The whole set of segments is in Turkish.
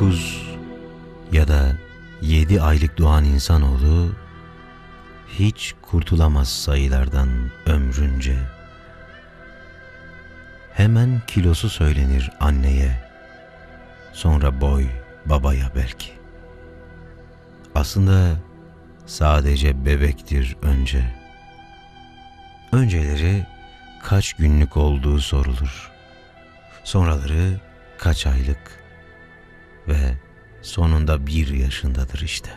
dokuz ya da yedi aylık doğan insanoğlu hiç kurtulamaz sayılardan ömrünce. Hemen kilosu söylenir anneye, sonra boy babaya belki. Aslında sadece bebektir önce. Önceleri kaç günlük olduğu sorulur. Sonraları kaç aylık sonunda bir yaşındadır işte.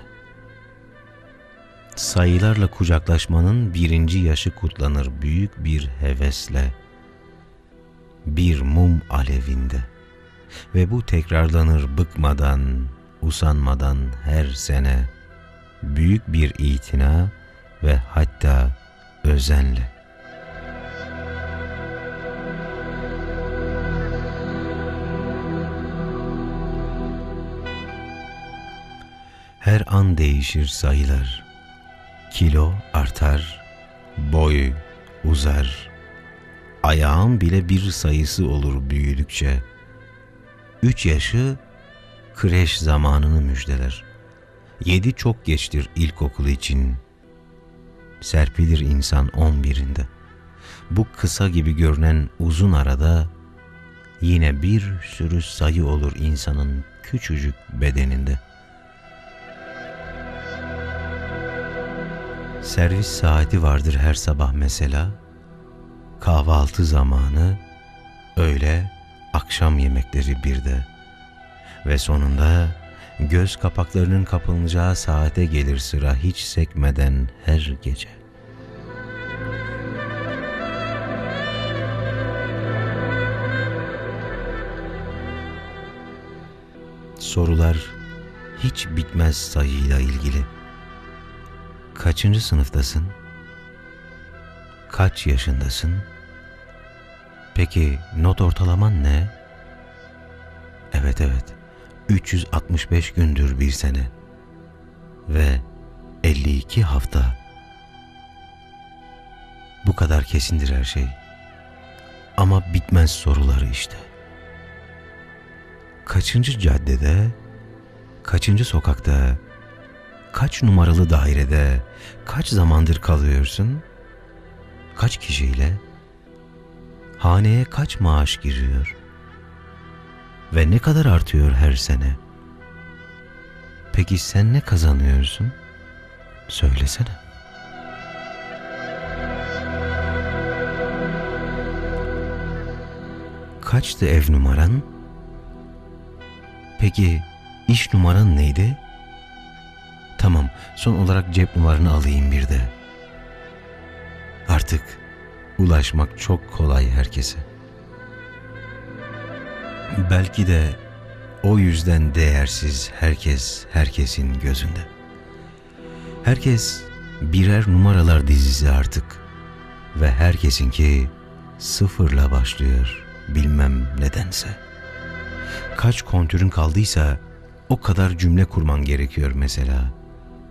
Sayılarla kucaklaşmanın birinci yaşı kutlanır büyük bir hevesle, bir mum alevinde ve bu tekrarlanır bıkmadan, usanmadan her sene, büyük bir itina ve hatta özenle. Her an değişir sayılar. Kilo artar, boy uzar. Ayağın bile bir sayısı olur büyüdükçe. Üç yaşı kreş zamanını müjdeler. Yedi çok geçtir ilkokul için. Serpilir insan on birinde. Bu kısa gibi görünen uzun arada yine bir sürü sayı olur insanın küçücük bedeninde.'' Servis saati vardır her sabah mesela. Kahvaltı zamanı, öğle, akşam yemekleri bir de. Ve sonunda göz kapaklarının kapanacağı saate gelir sıra hiç sekmeden her gece. Sorular hiç bitmez sayıyla ilgili. Kaçıncı sınıftasın? Kaç yaşındasın? Peki not ortalaman ne? Evet evet. 365 gündür bir sene. Ve 52 hafta. Bu kadar kesindir her şey. Ama bitmez soruları işte. Kaçıncı caddede, kaçıncı sokakta, kaç numaralı dairede, kaç zamandır kalıyorsun? Kaç kişiyle? Haneye kaç maaş giriyor? Ve ne kadar artıyor her sene? Peki sen ne kazanıyorsun? Söylesene. Kaçtı ev numaran? Peki iş numaran neydi? Tamam, son olarak cep numaranı alayım bir de. Artık ulaşmak çok kolay herkese. Belki de o yüzden değersiz herkes herkesin gözünde. Herkes birer numaralar dizisi artık ve herkesinki sıfırla başlıyor bilmem nedense. Kaç kontürün kaldıysa o kadar cümle kurman gerekiyor mesela.''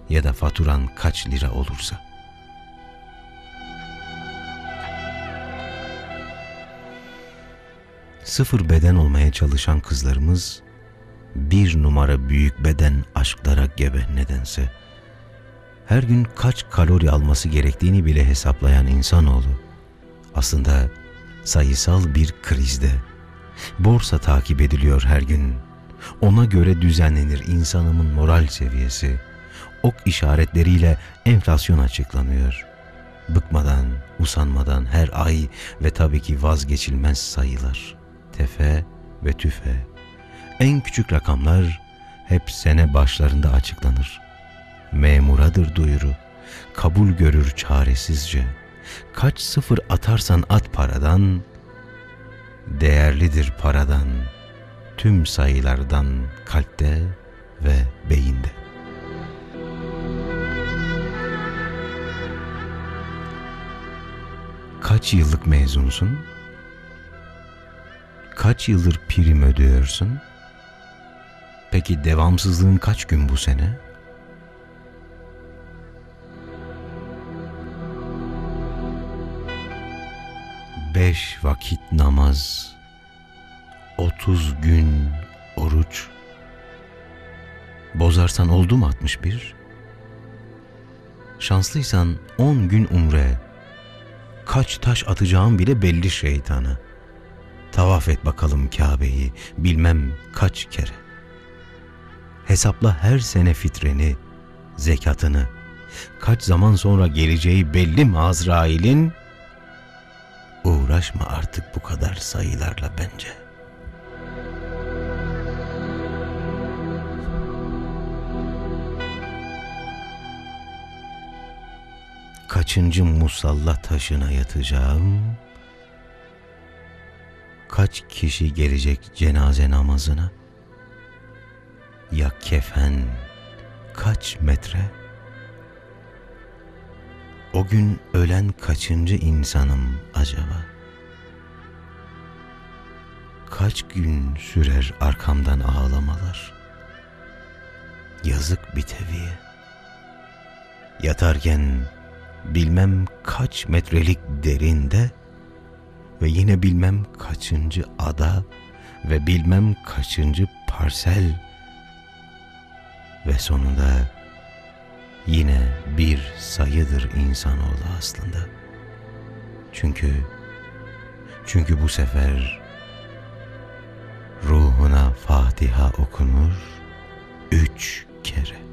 Ya da faturan kaç lira olursa. Sıfır beden olmaya çalışan kızlarımız bir numara büyük beden aşklara gebe nedense. Her gün kaç kalori alması gerektiğini bile hesaplayan insanoğlu aslında sayısal bir krizde. Borsa takip ediliyor her gün. Ona göre düzenlenir insanımın moral seviyesi.'' Ok işaretleriyle enflasyon açıklanıyor. Bıkmadan, usanmadan her ay ve tabii ki vazgeçilmez sayılar. Tefe ve tüfe. En küçük rakamlar hep sene başlarında açıklanır. Memuradır duyuru. Kabul görür çaresizce. Kaç sıfır atarsan at paradan, değerlidir paradan, tüm sayılardan kalpte ve beyinde. Kaç yıllık mezunsun? Kaç yıldır prim ödüyorsun? Peki devamsızlığın kaç gün bu sene? Beş vakit namaz, otuz gün oruç, Bozarsan oldu mu 61? Şanslıysan 10 gün umre. Kaç taş atacağım bile belli şeytana. Tavaf et bakalım Kabe'yi bilmem kaç kere. Hesapla her sene fitreni, zekatını. Kaç zaman sonra geleceği belli mi Azrail'in? Uğraşma artık bu kadar sayılarla bence.'' Kaçıncı musalla taşına yatacağım? Kaç kişi gelecek cenaze namazına? Ya kefen kaç metre? O gün ölen kaçıncı insanım acaba? Kaç gün sürer arkamdan ağlamalar? Yazık bir teviye. Yatarken bilmem kaç metrelik derinde ve yine bilmem kaçıncı ada ve bilmem kaçıncı parsel ve sonunda yine bir sayıdır insanoğlu aslında. Çünkü çünkü bu sefer ruhuna Fatiha okunur üç kere.